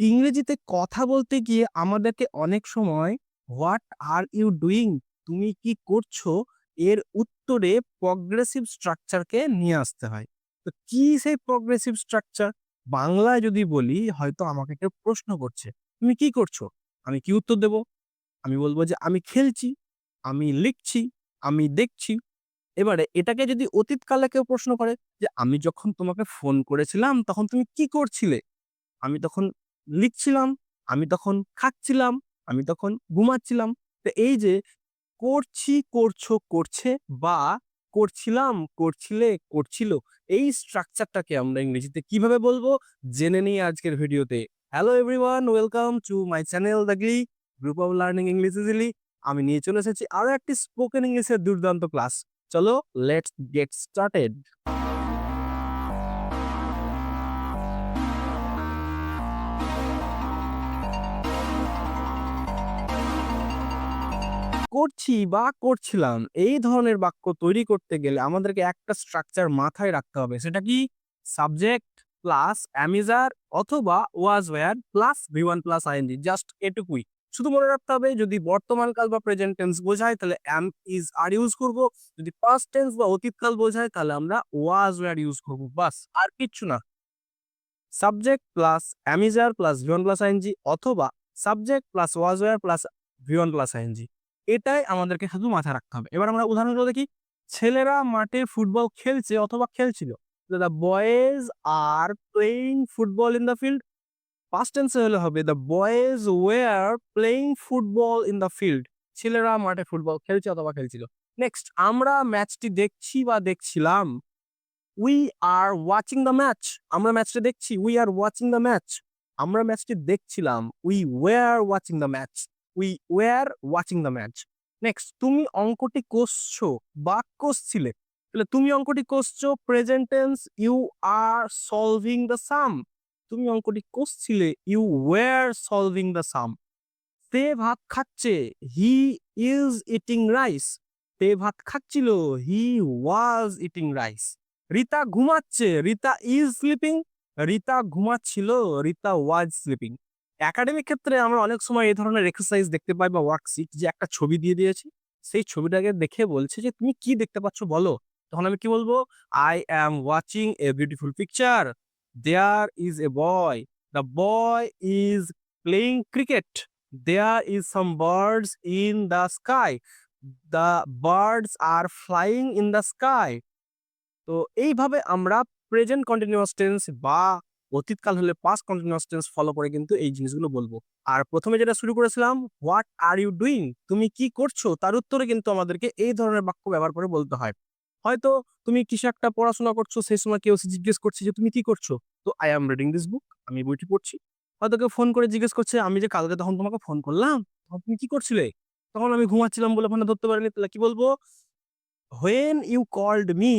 ইংরেজিতে কথা বলতে গিয়ে আমাদেরকে অনেক সময়, হোয়াট আর ইউ ডুইং? তুমি কি করছ? এর উত্তরে প্রগ্রেসিভ স্ট্রাকচারকে নিয়ে আসতে হয়। তো কি সেই প্রগ্রেসিভ স্ট্রাকচার বাংলায় যদি বলি, হয়তো আমাকে কেউ প্রশ্ন করছে, তুমি কি করছ? আমি কি উত্তর দেব? আমি বলব যে, আমি খেলছি, আমি লিখছি, আমি দেখছি। এবারে এটাকে যদি অতীতকালে কেউ প্রশ্ন করে যে, আমি যখন তোমাকে ফোন করেছিলাম, তখন তুমি কি করছিলে? আমি তখন লিখছিলাম, আমি তখন খাচ্ছিলাম, আমি তখন ঘুমাচ্ছিলাম। তো এই যে করছি, করছ, করছে বা করছিলাম, করছিলে, করছিল, এই স্ট্রাকচারটাকে আমরা ইংরেজিতে কীভাবে বলব? জেনে নিই আজকের ভিডিওতে। Hello everyone welcome to my channel the group of learning English easily আমি নিয়ে চলে এসেছি আরও একটি স্পোকেন ইংলিশের দুর্দান্ত ক্লাস চলো লেটস গেট স্টার্টেড করছি বা করছিলাম, এই ধরনের বাক্য তৈরি করতে গেলে আমাদেরকে একটা স্ট্রাকচার মাথায় রাখতে হবে। সেটা কি? Subject plus am is are অথবা was were plus V one plus ING just এটুকুই। শুধু মনে রাখতে হবে, যদি বর্তমান কাল বা প্রেজেন্ট টেন্স বোঝায়, তাহলে অ্যাম ইজ আর ইউজ করব। যদি পাস্ট টেন্স বা অতীতকাল বোঝায়, তাহলে আমরা ওয়াজ ওয়ার ইউজ করব, বাস, আর কিচ্ছু না। Subject plus am is are plus V one plus ING অথবা subject plus was were plus V one plus ING এটাই আমাদেরকে শুধু মাথায় রাখতে হবে। এবার আমরা উদাহরণগুলো দেখি। ছেলেরা মাঠে ফুটবল খেলছে অথবা খেলছিল। The boys are playing football in the field past টেন্সে হলে হবে the boys were playing football in the field ছেলেরা মাঠে ফুটবল খেলছে অথবা খেলছিল। নেক্সট আমরা ম্যাচটি দেখছি বা দেখছিলাম। We are watching the match আমরা ম্যাচটা দেখছি। We are watching the match আমরা ম্যাচটি দেখছিলাম। We were watching the match we were watching the match next তুমি অঙ্কটি কষছো বা কষছিলে তাহলে তুমি অঙ্কটি কষছো present tense you are solving the sum তুমি অঙ্কটি কষছিলে you were solving the sum সে ভাত খাচ্ছে হি ইজ ইটিং রাইস সে ভাত খাচ্ছিল he was eating rice Rita ঘুমাচ্ছে, রিতা ইজ স্লিপিং রিতা ঘুমাচ্ছিল, রিতা ওয়াজ স্লিপিং একাডেমিক ক্ষেত্রে আমরা অনেক সময় এই ধরনের এক্সারসাইজ দেখতে পাই বা ওয়ার্কশিট যে একটা ছবি দিয়ে দিয়েছি, সেই ছবিটাকে দেখে বলছে যে, তুমি কি দেখতে পাচ্ছ বলো? তখন আমি কি বলব? I am watching a beautiful picture there is a boy the boy is playing cricket there is some birds in the sky the birds are flying in the sky তো এইভাবে আমরা প্রেজেন্ট কন্টিনিউয়াস টেন্স বা অতীতকাল হলে past continuous tense follow করে কিন্তু এই জিনিসগুলো বলব। আর প্রথমে যেটা শুরু করেছিলাম হোয়াট আর ইউ ডুইং তুমি কি করছ? তার উত্তরে কিন্তু আমাদেরকে এই ধরনের বাক্য ব্যবহার করে বলতে হয়। হয়তো তুমি কিছু একটা পড়াশোনা করছ, সেই সময় কেউ জিজ্ঞেস করছে যে, তুমি কি করছ? তো I am reading this book আমি বইটি পড়ছি। হয়তো কেউ ফোন করে জিজ্ঞেস করছে, আমি যে কালকে তখন তোমাকে ফোন করলাম, তখন তুমি কি করছিলে? তখন আমি ঘুমাচ্ছিলাম বলে ফোনটা ধরতে পারিনি, তাহলে কি বলব? When you called me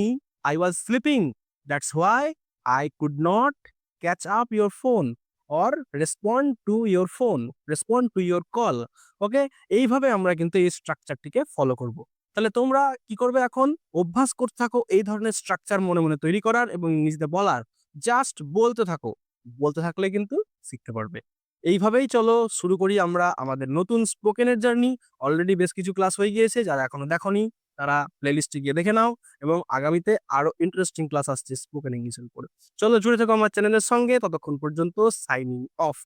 I was sleeping that's why I could not catch up your phone or respond to your phone respond to your call okay এইভাবে আমরা কিন্তু এই স্ট্রাকচারটিকে ফলো করব। তাহলে তোমরা কি করবে এখন? অভ্যাস করতে থাকো এই ধরনের স্ট্রাকচার মনে মনে তৈরি করার এবং ইংরেজিতে বলার। জাস্ট বলতে থাকো। বলতে থাকলে কিন্তু শিখতে পারবে। এইভাবেই চলো, শুরু করি আমরা আমাদের নতুন স্পোকেনের জার্নি অলরেডি বেশ কিছু ক্লাস হয়ে গিয়েছে, যারা এখনও দেখনি তারা প্লেলিস্টে গিয়ে দেখে নাও এবং আগামীতে আরও ইন্টারেস্টিং ক্লাস আসছে স্পোকেন ইংলিশের উপরে। চলো জুড়ে থাকো আমার চ্যানেলের সঙ্গে, ততক্ষণ পর্যন্ত সাইনিং অফ